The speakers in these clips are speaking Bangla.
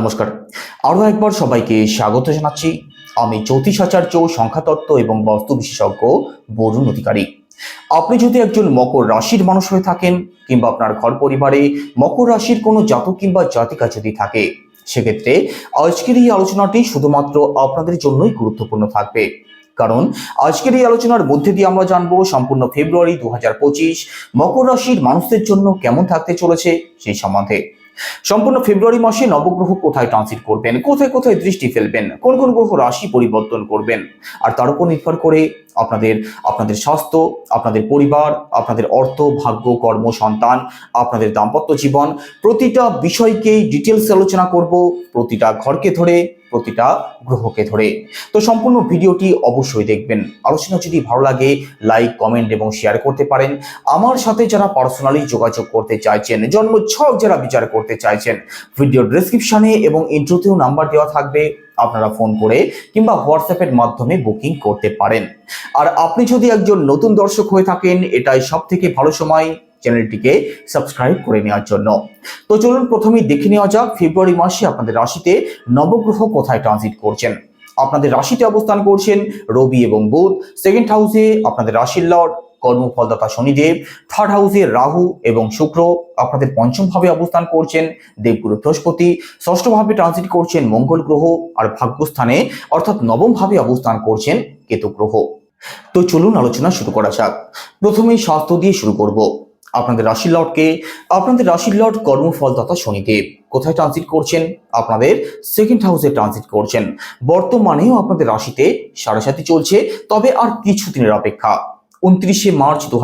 নমস্কার। আরও একবার সবাইকে স্বাগত জানাচ্ছি। আমি জ্যোতিষাচার্য সংখ্যাতত্ত্ব এবং বাস্তু বিশেষজ্ঞ বরুণ অধিকারী। আপনি যদি একজন মকর রাশির মানুষ হয়ে থাকেন কিংবা আপনার ঘর পরিবারে মকর রাশির কোনো জাতক কিংবা জাতিকা যদি থাকে, সেক্ষেত্রে আজকের এই আলোচনাটি শুধুমাত্র আপনাদের জন্যই গুরুত্বপূর্ণ থাকবে। কারণ আজকের এই আলোচনার মধ্যে দিয়ে আমরা জানব সম্পূর্ণ ফেব্রুয়ারি দু হাজার পঁচিশ মকর রাশির মানুষদের জন্য কেমন থাকতে চলেছে সেই সম্বন্ধে। সম্পূর্ণ ফেব্রুয়ারি মাসে নবগ্রহ কোথায় ট্রানজিট করবেন? কোথায় কোথায় দৃষ্টি ফেলবেন? কোন কোন গ্রহ রাশি পরিবর্তন করবেন? আর তার উপর নির্ভর করে আপনাদের আপনাদের স্বাস্থ্য, আপনাদের পরিবার, আপনাদের অর্থ, ভাগ্য, কর্ম, সন্তান, আপনাদের দাম্পত্য জীবন, প্রতিটা বিষয়কেই ডিটেলস আলোচনা করব প্রতিটা ঘরকে ধরে, প্রতিটা গ্রহকে ধরে। তো সম্পূর্ণ ভিডিওটি অবশ্যই দেখবেন। আলোচনা যদি ভালো লাগে লাইক কমেন্ট এবং শেয়ার করতে পারেন। আমার সাথে যারা পার্সোনালি যোগাযোগ করতে চাইছেন জন্ম ছক যারা বিচার করতে চাইছেন ভিডিও ডিসক্রিপশনে এবং ইন্ট্রোতেও নাম্বার দেওয়া থাকবে। আপনারা ফোন করে কিংবা হোয়াটসঅ্যাপের মাধ্যমে বুকিং করতে পারেন। আর আপনি যদি একজন নতুন দর্শক হয়ে থাকেন, এটাই সব থেকে ভালো সময় চ্যানেলটিকে সাবস্ক্রাইব করে নেওয়ার জন্য। তো চলুন প্রথমেই দেখে নেওয়া যাক, ফেব্রুয়ারি মাসে আপনাদের রাশিতে নবগ্রহ কোথায় ট্রানজিট করছেন? আপনাদের রাশিতে অবস্থান করছেন রবি এবং বুধ। সেকেন্ড হাউসে আপনাদের রাশির লর্ড কর্মফলদাতা শনিদেব থার্ড হাউসে রাহু এবং শুক্র আপনাদের পঞ্চম ভাবে অবস্থান করছেন, দেবগুরু বৃহস্পতি ষষ্ঠ ভাবে ট্রানজিট করছেন মঙ্গল গ্রহ আর ভাগ্যস্থানে অর্থাৎ নবম ভাবে অবস্থান করছেন কেতু গ্রহ। তো চলুন আলোচনা শুরু করা যাক। প্রথমেই স্বাস্থ্য দিয়ে শুরু করব। আপনাদের রাশির লর্ডকে আপনাদের রাশির লর্ড কর্মফলদাতা শনিদেব। কোথায় ট্রানজিট করছেন? আপনাদের সেকেন্ড হাউসে ট্রানজিট করছেন। বর্তমানেও আপনাদের রাশিতে সাড়ে সাথে চলছে, তবে আর কিছুদিনের অপেক্ষা। উনত্রিশে মার্চ দু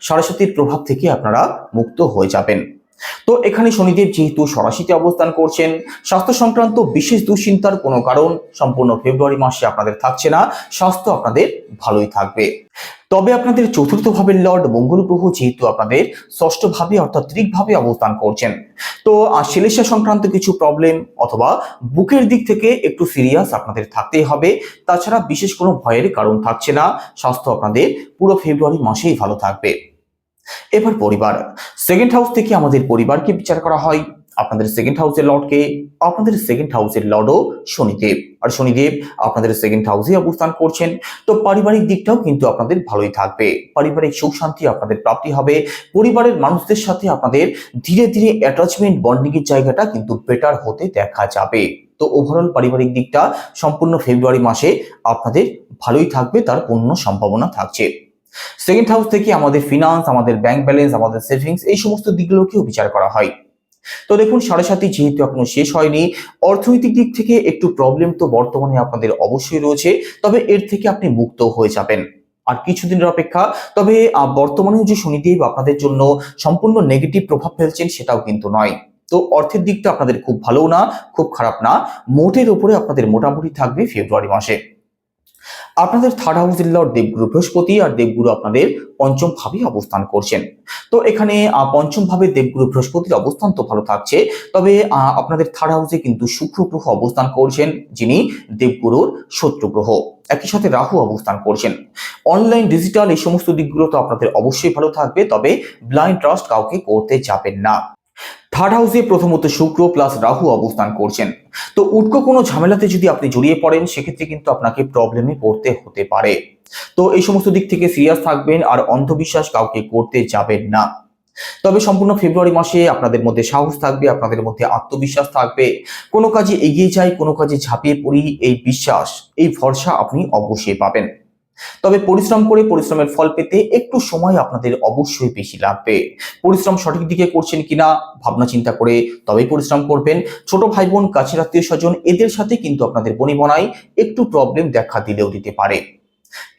সারস্বতীর প্রভাব থেকে আপনারা মুক্ত হয়ে যাবেন। তো এখানে শনিদেব যেহেতু সরাসিতে অবস্থান করছেন, স্বাস্থ্য সংক্রান্ত বিশেষ দুশ্চিন্তার কোনো কারণ সম্পূর্ণ ফেব্রুয়ারি মাসে আপনাদের থাকছে না, স্বাস্থ্য আপনাদের ভালোই থাকবে। তবে আপনাদের চতুর্থ ভাবের লর্ড মঙ্গল গ্রহ যেহেতু আপনাদের ষষ্ঠ ভাবে অর্থাৎ ভাবে অবস্থান করছেন। তো সেলেসা সংক্রান্ত কিছু প্রবলেম অথবা বুকের দিক থেকে একটু সিরিয়াস আপনাদের থাকতেই হবে, তাছাড়া বিশেষ কোনো ভয়ের কারণ থাকছে না, স্বাস্থ্য আপনাদের পুরো ফেব্রুয়ারি মাসেই ভালো থাকবে। এবার পরিবার সেকেন্ড হাউস থেকে আমাদের পরিবারকে বিচার করা হয়। আপনাদের সেকেন্ড হাউসের লর্ডকে আপনাদের সেকেন্ড হাউসের লর্ডও শনিদেব। আর শনিদেব আপনাদের সেকেন্ড হাউসে অবস্থান করছেন। তো পারিবারিক দিকটাও কিন্তু আপনাদের ভালোই থাকবে। পারিবারিক সুখ শান্তি আপনাদের প্রাপ্তি হবে। পরিবারের মানুষদের সাথে আপনাদের ধীরে ধীরে অ্যাটাচমেন্ট বন্ডিং এর জায়গাটা কিন্তু বেটার হতে দেখা যাবে। তো ওভারঅল পারিবারিক দিকটা সম্পূর্ণ ফেব্রুয়ারি মাসে আপনাদের ভালোই থাকবে, তার পূর্ণ সম্ভাবনা থাকছে। সেকেন্ড হাউস থেকে আমাদের ফিনান্স আমাদের ব্যাংক ব্যালেন্স আমাদের সেভিংস এই সমস্ত দিকগুলোকেও বিচার করা হয়। তো দেখুন, সাড়ে সাতই যেহেতু এখনও শেষ হয়নি, অর্থনৈতিক দিক থেকে একটু প্রবলেম তো বর্তমানে আপনাদের অবশ্যই রয়েছে, তবে এর থেকে আপনি মুক্ত হয়ে যাবেন। আর কিছুদিনের অপেক্ষা, তবে বর্তমানে যে শনিদেব আপনাদের জন্য সম্পূর্ণ নেগেটিভ প্রভাব ফেলছেন সেটাও কিন্তু নয়। তো অর্থের দিকটা আপনাদের খুব ভালো না, খুব খারাপ না, মোটের উপরে আপনাদের মোটামুটি থাকবে ফেব্রুয়ারি মাসে। আপনাদের থার্ড হাউসের লর্ড দেবগুরু বৃহস্পতি আর দেবগুরু আপনাদের পঞ্চম ভাবে অবস্থান করছেন। তো এখানে পঞ্চম ভাবে দেবগুরু বৃহস্পতির অবস্থান তো ভালো থাকছে, তবে আপনাদের থার্ড হাউসে কিন্তু শুক্র গ্রহ অবস্থান করছেন, যিনি দেবগুরুর শত্রু গ্রহ। একই সাথে রাহু অবস্থান করছেন। অনলাইন ডিজিটাল এই সমস্ত দিকগুলো তো আপনাদের অবশ্যই ভালো থাকবে, তবে ব্লাইন্ড ট্রাস্ট কাউকে করতে যাবেন না। থার্ড হাউসে প্রথমত শুক্র প্লাস রাহু অবস্থান করছেন। তো উটকো কোনো ঝামেলাতে যদি আপনি জড়িয়ে পড়েন, সেক্ষেত্রে কিন্তু আপনাকে প্রবলেমে পড়তে হতে পারে। তো এই সমস্ত দিক থেকে সিরিয়াস থাকবেন আর অন্ধবিশ্বাস কাউকে করতে যাবেন না। তবে সম্পূর্ণ ফেব্রুয়ারি মাসে আপনাদের মধ্যে সাহস থাকবে, আপনাদের মধ্যে আত্মবিশ্বাস থাকবে। কোনো কাজে এগিয়ে যাই, কোনো কাজে ঝাঁপিয়ে পড়ি, এই বিশ্বাস, এই ভরসা আপনি অবশ্যই পাবেন। তবে পরিশ্রম করে পরিশ্রমের ফল পেতে একটু সময় আপনাদের অবশ্যই বেশি লাগবে। পরিশ্রম সঠিক দিকে করছেন কিনা, ভাবনা চিন্তা করে তবেই পরিশ্রম করবেন। ছোট ভাই বোন কাছের আত্মীয় স্বজন, এদের সাথে কিন্তু আপনাদের বনিবনায় একটু প্রবলেম দেখা দিলেও দিতে পারে।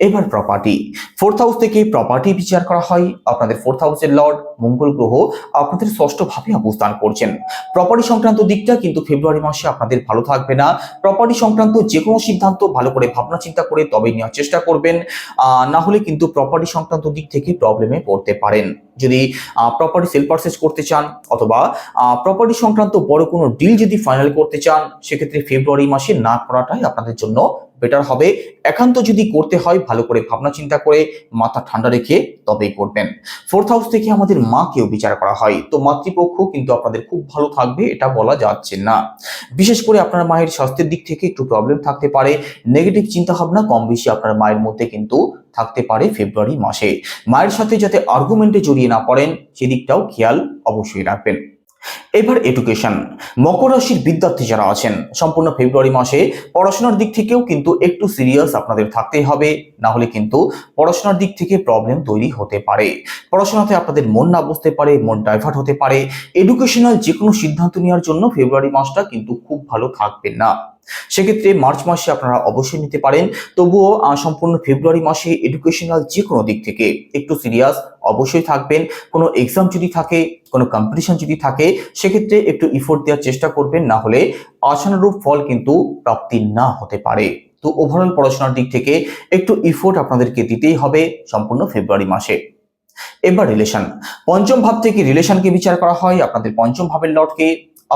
এবার প্রপার্টি ফোর্থ হাউস থেকে প্রপার্টি বিচার করা হয়। আপনাদের ফোর্থ হাউসের লর্ড মঙ্গল গ্রহ আপনাদের ষষ্ঠ ভাবে অবস্থান করছেন। প্রপার্টি সংক্রান্ত দিকটা কিন্তু ফেব্রুয়ারি মাসে আপনাদের ভালো থাকবে না। প্রপার্টি সংক্রান্ত যে কোনো সিদ্ধান্ত ভালো করে ভাবনা চিন্তা করে তবে নেওয়ার চেষ্টা করবেন। না হলে কিন্তু প্রপার্টি সংক্রান্ত দিক থেকে প্রবলেমে পড়তে পারেন। যদি প্রপার্টি সেল পারচেস করতে চান অথবা প্রপার্টি সংক্রান্ত বড় কোনো ডিল যদি ফাইনাল করতে চান, সেক্ষেত্রে ফেব্রুয়ারি মাসে না করাটাই আপনাদের জন্য বেটার হবে। একান্ত যদি করতে হয়, ভালো করে ভাবনা চিন্তা করে, মাথা ঠান্ডা রেখে তবেই করবেন। ফোর্থ হাউস থেকে আমাদের মাকেও বিচার করা হয়। তো মাতৃপক্ষ কিন্তু আপনাদের খুব ভালো থাকবে, এটা বলা যাচ্ছে না। বিশেষ করে আপনার মায়ের স্বাস্থ্যের দিক থেকে একটু প্রবলেম থাকতে পারে। নেগেটিভ চিন্তা ভাবনা কম বেশি আপনার মায়ের মধ্যে কিন্তু থাকতে পারে ফেব্রুয়ারি মাসে। মায়ের সাথে যাতে আর্গুমেন্টে জড়িয়ে না পড়েন, সেদিকটাও খেয়াল অবশ্যই রাখবেন। এবার এডুকেশন মকর রাশির বিদ্যার্থী যারা আছেন, সম্পূর্ণ ফেব্রুয়ারি মাসে পড়াশোনার দিক থেকেও কিন্তু একটু সিরিয়াস আপনাদের থাকতেই হবে, না হলে কিন্তু পড়াশোনার দিক থেকে প্রবলেম তৈরি হতে পারে। পড়াশোনাতে আপনাদের মন না বসতে পারে, মন ডাইভার্ট হতে পারে। এডুকেশনাল যে কোনো সিদ্ধান্ত নেওয়ার জন্য ফেব্রুয়ারি মাসটা কিন্তু খুব ভালো থাকবে না। সেক্ষেত্রে মার্চ মাসে আপনারা অবশ্যই নিতে পারেন। তবুও সম্পূর্ণ ফেব্রুয়ারি মাসে এডুকেশনাল যে কোনো দিক থেকে একটু সিরিয়াস অবশ্যই থাকবেন। কোনো এক্সাম যদি থাকে, কোনো কম্পিটিশন যদি থাকে, সেক্ষেত্রে একটু ইফোর্ট দেওয়ার চেষ্টা করবেন, না হলে আশানুরূপ ফল কিন্তু প্রাপ্তি না হতে পারে। তো ওভারঅল পড়াশোনার দিক থেকে একটু ইফোর্ট আপনাদেরকে দিতেই হবে সম্পূর্ণ ফেব্রুয়ারি মাসে। এবার রিলেশন পঞ্চম ভাব থেকে রিলেশনকে বিচার করা হয়। আপনাদের পঞ্চম ভাবের লর্ডকে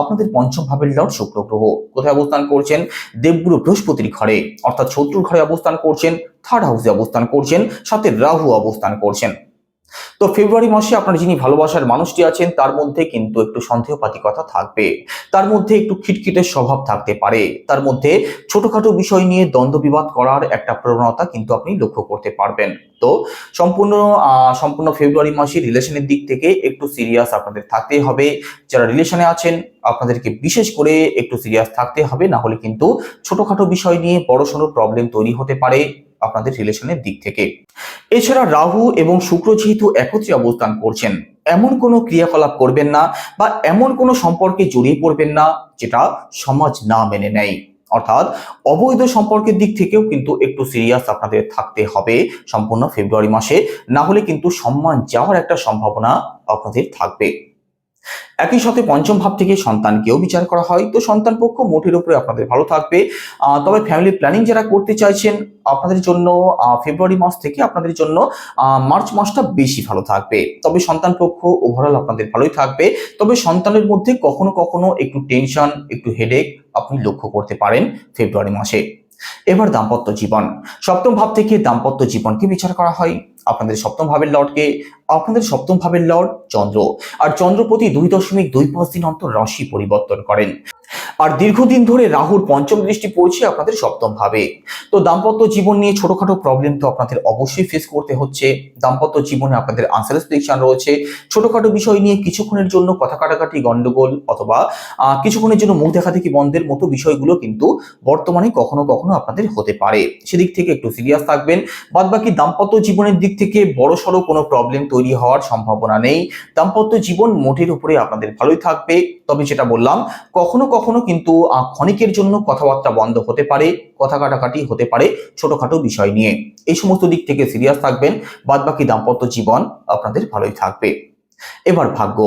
আপনাদের পঞ্চম ভাবের লর্ড শুক্র গ্রহ কোথায় অবস্থান করছেন? দেবগুরু বৃহস্পতির ঘরে। অর্থাৎ শত্রুর ঘরে অবস্থান করছেন থার্ড হাউসে অবস্থান করছেন, সাথে রাহু অবস্থান করছেন। তো ফেব্রুয়ারি মাসে আপনার যিনি ভালোবাসার মানুষটি আছেন, তার মধ্যে কিন্তু একটু সন্দেহপাতিকতা থাকবে। তার মধ্যে একটু খিটখিটের স্বভাব থাকতে পারে। তার মধ্যে ছোটখাটো বিষয় নিয়ে দ্বন্দ্ব বিবাদ করার একটা প্রবণতা কিন্তু আপনি লক্ষ্য করতে পারবেন। তো সম্পূর্ণ সম্পূর্ণ ফেব্রুয়ারি মাসে রিলেশনের দিক থেকে একটু সিরিয়াস আপনাদের থাকতেই হবে। যারা রিলেশনে আছেন, আপনাদেরকে বিশেষ করে একটু সিরিয়াস থাকতে হবে। না হলে কিন্তু ছোটখাটো বিষয় নিয়ে বড়সড় প্রবলেম তৈরি হতে পারে। আপনাদের রিলেশনের দিক থেকে। এছাড়া রাহু এবং শুক্র যেহেতু একত্রে অবস্থান করছেন, এমন কোনো ক্রিয়াকলাপ করবেন না বা এমন কোনো সম্পর্কে জড়িয়ে পড়বেন না, যেটা সমাজ না মেনে নেয়। অর্থাৎ অবৈধ সম্পর্কের দিক থেকেও কিন্তু একটু সিরিয়াস আপনাদের থাকতে হবে সম্পূর্ণ ফেব্রুয়ারি মাসে, না হলে কিন্তু সম্মান যাওয়ার একটা সম্ভাবনা আপনাদের থাকবে। একই সাথে পঞ্চম ভাব থেকে সন্তানকেও বিচার করা হয়। তো সন্তান পক্ষ মোটের উপরে আপনাদের ভালো থাকবে। তবে ফ্যামিলি প্ল্যানিং যারা করতে চাইছেন, আপনাদের জন্য ফেব্রুয়ারি মাস থেকে আপনাদের জন্য মার্চ মাসটা বেশি ভালো থাকবে। তবে সন্তান পক্ষ ওভারঅল আপনাদের ভালোই থাকবে। তবে সন্তানের মধ্যে কখনো কখনো একটু টেনশন একটু হেডেক আপনি লক্ষ্য করতে পারেন ফেব্রুয়ারি মাসে। এবার দাম্পত্য জীবন। সপ্তম ভাব থেকে দাম্পত্য জীবনকে বিচার করা হয়। আপনাদের সপ্তম ভাবের লর্ডকে, আপনাদের সপ্তম ভাবের লর্ড চন্দ্র। আর চন্দ্রপতি দুই দশমিক দুই পাঁচ দিন অন্তর রাশি পরিবর্তন করেন। আর দীর্ঘদিন ধরে রাহুর পঞ্চম দৃষ্টি পড়ছে আপনাদের সপ্তম ভাবে। তো দাম্পত্য জীবন নিয়ে ছোটখাটো প্রবলেম তো আপনাদের অবশ্যই ফেস করতে হচ্ছে। দাম্পত্য জীবনে আপনাদের আনস্যাটিসফ্যাকশন রয়েছে। ছোটখাটো বিষয় নিয়ে কিছুক্ষণের জন্য কথা কাটাকাটি, গন্ডগোল অথবা কিছুক্ষণের জন্য মুখ দেখা দেখি বন্ধের মতো বিষয়গুলো কিন্তু বর্তমানে কখনো কখনো আপনাদের হতে পারে। সেদিক থেকে একটু সিরিয়াস থাকবেন। বাদ বাকি দাম্পত্য জীবনের দিক থেকে বড় সড়ো কোনো প্রবলেম তৈরি হওয়ার সম্ভাবনা নেই। দাম্পত্য জীবন মোটের উপরে আপনাদের ভালোই থাকবে। তবে যেটা বললাম, কখনো কখনো কিন্তু ক্ষণিকের জন্য কথাবার্তা বন্ধ হতে পারে, কথা কাটাকাটি হতে পারে ছোটখাটো বিষয় নিয়ে। এই সমস্ত দিক থেকে সিরিয়াস থাকবেন বাদ বাকি দাম্পত্য জীবন আপনাদের ভালোই থাকবে। এবার ভাগ্য।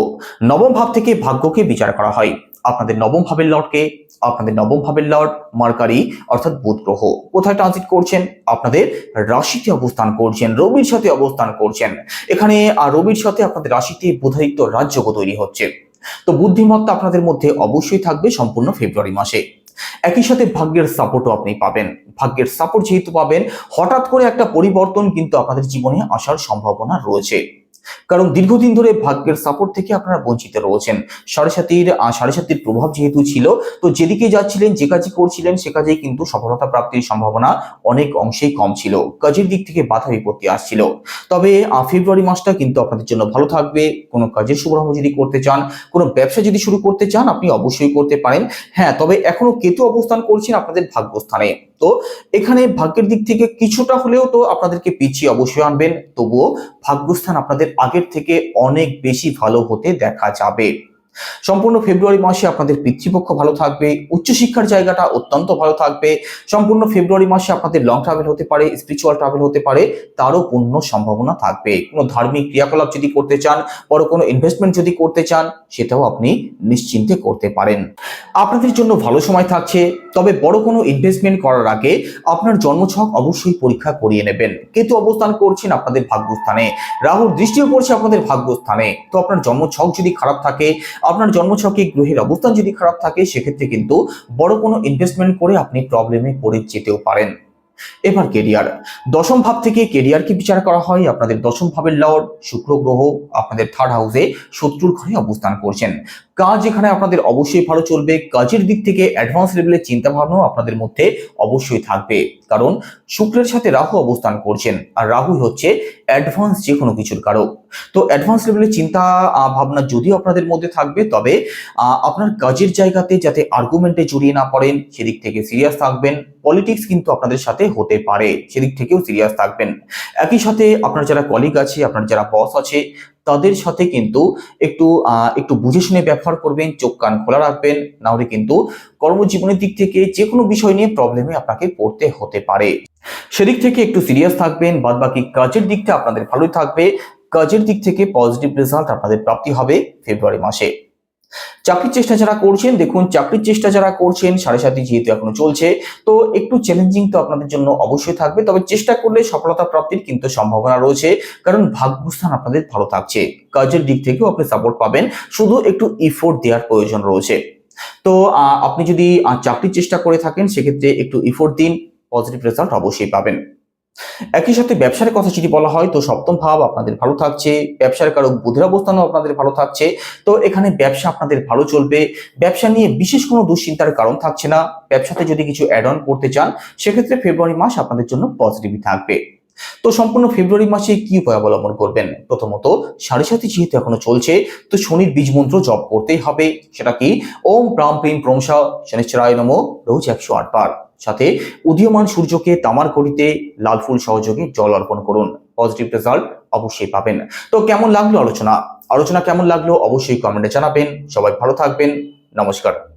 নবম ভাব থেকে ভাগ্যকে বিচার করা হয়। আপনাদের নবম ভাবের লর্ডকে, আপনাদের নবম ভাবের লর্ড মার্কারি অর্থাৎ বুধ গ্রহ কোথায় ট্রানজিট করছেন? আপনাদের রাশিতে অবস্থান করছেন, রবির সাথে অবস্থান করছেন। এখানে আর রবির সাথে আপনাদের রাশিতে বুধাদিত্য রাজ্যক তৈরি হচ্ছে। তো বুদ্ধিমত্তা আপনাদের মধ্যে অবশ্যই থাকবে সম্পূর্ণ ফেব্রুয়ারি মাসে। একই সাথে ভাগ্যের সাপোর্টও আপনি পাবেন। ভাগ্যের সাপোর্ট যেহেতু পাবেন, হঠাৎ করে একটা পরিবর্তন কিন্তু আপনাদের জীবনে আসার সম্ভাবনা রয়েছে। কারণ দীর্ঘদিন ধরে ভাগ্যের সাপোর্ট থেকে আপনারা বঞ্চিত রয়েছেন। সাড়ে সাতির সাড়ে সাতির প্রভাব যেহেতু ছিল, তো যেদিকে যাচ্ছিলেন, যে কাজই করছিলেন, সে কাজেই কিন্তু সফলতা প্রাপ্তির সম্ভাবনা অনেক অংশেই কম ছিল। কাজের দিক থেকে বাধা বিপত্তি আসছিল। তবে ফেব্রুয়ারি মাসটা কিন্তু আপনাদের জন্য ভালো থাকবে। কোনো কাজের শুভারম্ভ যদি করতে চান, কোনো ব্যবসা যদি শুরু করতে চান, আপনি অবশ্যই করতে পারেন। হ্যাঁ তবে এখনও কেতু অবস্থান করছেন আপনাদের ভাগ্যস্থানে। তো এখানে ভাগ্যের দিক থেকে কিছুটা হলেও তো আপনাদেরকে পিছিয়ে অবশ্যই আনবেন, তবুও ভাগ্যস্থান আপনাদের আগের থেকে অনেক বেশি ভালো হতে দেখা যাবে। সম্পূর্ণ ফেব্রুয়ারি মাসে আপনাদের পিতৃপক্ষ ভালো থাকবে, উচ্চশিক্ষার জায়গাটা অত্যন্ত ভালো থাকবে, সম্পূর্ণ ফেব্রুয়ারি মাসে আপনাদের লং ট্রাভেল হতে পারে স্পিরিচুয়াল ট্রাভেল হতে পারে, তারও পূর্ণ সম্ভাবনা থাকবে। কোনো ধার্মিক ক্রিয়াকলাপ যদি করতে চান, বড় কোনো ইনভেস্টমেন্ট যদি করতে চান, সেটাও আপনি নিশ্চিন্তে করতে পারেন। আপনাদের জন্য ভালো সময় থাকছে, তবে বড় কোনো ইনভেস্টমেন্ট করার আগে আপনার জন্মছক অবশ্যই পরীক্ষা করিয়ে নেবেন। কেতু অবস্থান করছেন আপনাদের ভাগ্যস্থানে, রাহুর দৃষ্টিও পড়ছে আপনাদের ভাগ্যস্থানে, তো আপনার জন্মছক যদি খারাপ থাকে আপনার জন্মছকে গ্রহের অবস্থান যদি খারাপ থাকে, সেক্ষেত্রে কিন্তু বড় কোনো ইনভেস্টমেন্ট করে আপনি প্রবলেমে পড়ে যেতেও পারেন। এবার কেরিয়ার দশম ভাব থেকে কেরিয়ারকে বিচার করা হয়। আপনাদের দশম ভাবের লর্ড শুক্র গ্রহ আপনাদের থার্ড হাউসে শত্রুর ঘরে অবস্থান করছেন। কাজ এখানে আপনাদের অবশ্যই ভালো চলবে। কাজের দিক থেকে অ্যাডভান্স লেভেলের চিন্তা ভাবনাও আপনাদের মধ্যে অবশ্যই থাকবে। কারণ শুক্রের সাথে রাহু অবস্থান করছেন, আর রাহু হচ্ছে অ্যাডভান্স যে কোনো কিছুর কারক। তো অ্যাডভান্স লেভেলের চিন্তা ভাবনা যদিও আপনাদের মধ্যে থাকবে, তবে আপনার কাজের জায়গাতে যাতে আর্গুমেন্টে জড়িয়ে না পড়েন, সেদিক থেকে সিরিয়াস থাকবেন। পলিটিক্স কিন্তু আপনাদের সাথে হতে পারে, সেদিক থেকেও সিরিয়াস থাকবেন। একই সাথে আপনার যারা কলিগ আছে, আপনার যারা বস আছে তাদের সাথে কিন্তু একটু একটু বুঝে শুনে ব্যবহার করবেন, চোখ কান খোলা রাখবেন, নাহলে কিন্তু কর্মজীবনের দিক থেকে যে কোনো বিষয় নিয়ে প্রবলেমে আপনাকে পড়তে হতে পারে। সেদিক থেকে একটু সিরিয়াস থাকবেন বাদ বাকি কাজের দিকটা আপনাদের ভালোই থাকবে। কাজের দিক থেকে পজিটিভ রেজাল্ট আপনাদের প্রাপ্তি হবে ফেব্রুয়ারি মাসে। চাকরির চেষ্টা যারা করছেন, দেখুন, চাকরির চেষ্টা যারা করছেন সাড়ে সাথে যেহেতু এখনও চলছে, তো একটু চ্যালেঞ্জিং তো আপনাদের জন্য অবশ্যই থাকবে, তবে চেষ্টা করলে সফলতা প্রাপ্তির কিন্তু সম্ভাবনা রয়েছে, কারণ ভাগ্যস্থান আপনাদের ভালো থাকছে। কাজের দিক থেকেও আপনি সাপোর্ট পাবেন, শুধু একটু ইফোর্ট দেওয়ার প্রয়োজন রয়েছে। তো আপনি যদি চাকরির চেষ্টা করে থাকেন, সেক্ষেত্রে একটু ইফোর্ট দিন পজিটিভ রেজাল্ট অবশ্যই পাবেন। একই সাথে ব্যবসার কথা যদি বলা হয়, তো সপ্তম ভাব আপনাদের ভালো থাকছে, ব্যবসার কারক বুধের অবস্থানও আপনাদের ভালো থাকছে, তো এখানে ব্যবসা আপনাদের ভালো চলবে। ব্যবসা নিয়ে বিশেষ কোনো দুশ্চিন্তার কারণ থাকছে না। ব্যবসাতে যদি কিছু অ্যাড অন করতে চান, সেক্ষেত্রে ফেব্রুয়ারি মাস আপনাদের জন্য পজিটিভই থাকবে। তো সম্পূর্ণ ফেব্রুয়ারি মাসে কি উপায় অবলম্বন করবেন? প্রথমত, সাড়ে সাথে যেহেতু এখনও চলছে, তো শনির বীজ মন্ত্র জপ করতেই হবে। সেটা কি? ওম প্রাম প্রিম প্রংসা শনিশ্চরায় নম। রোজ একশো আট বার সাথে উদীয়মান সূর্যকে তামার করিতে লাল ফুল সহযোগে জল অর্পণ করুন। পজিটিভ রেজাল্ট অবশ্যই পাবেন। তো কেমন লাগল আলোচনা? আলোচনা কেমন লাগল অবশ্যই কমেন্টে জানাবেন। সবাই ভালো থাকবেন। নমস্কার।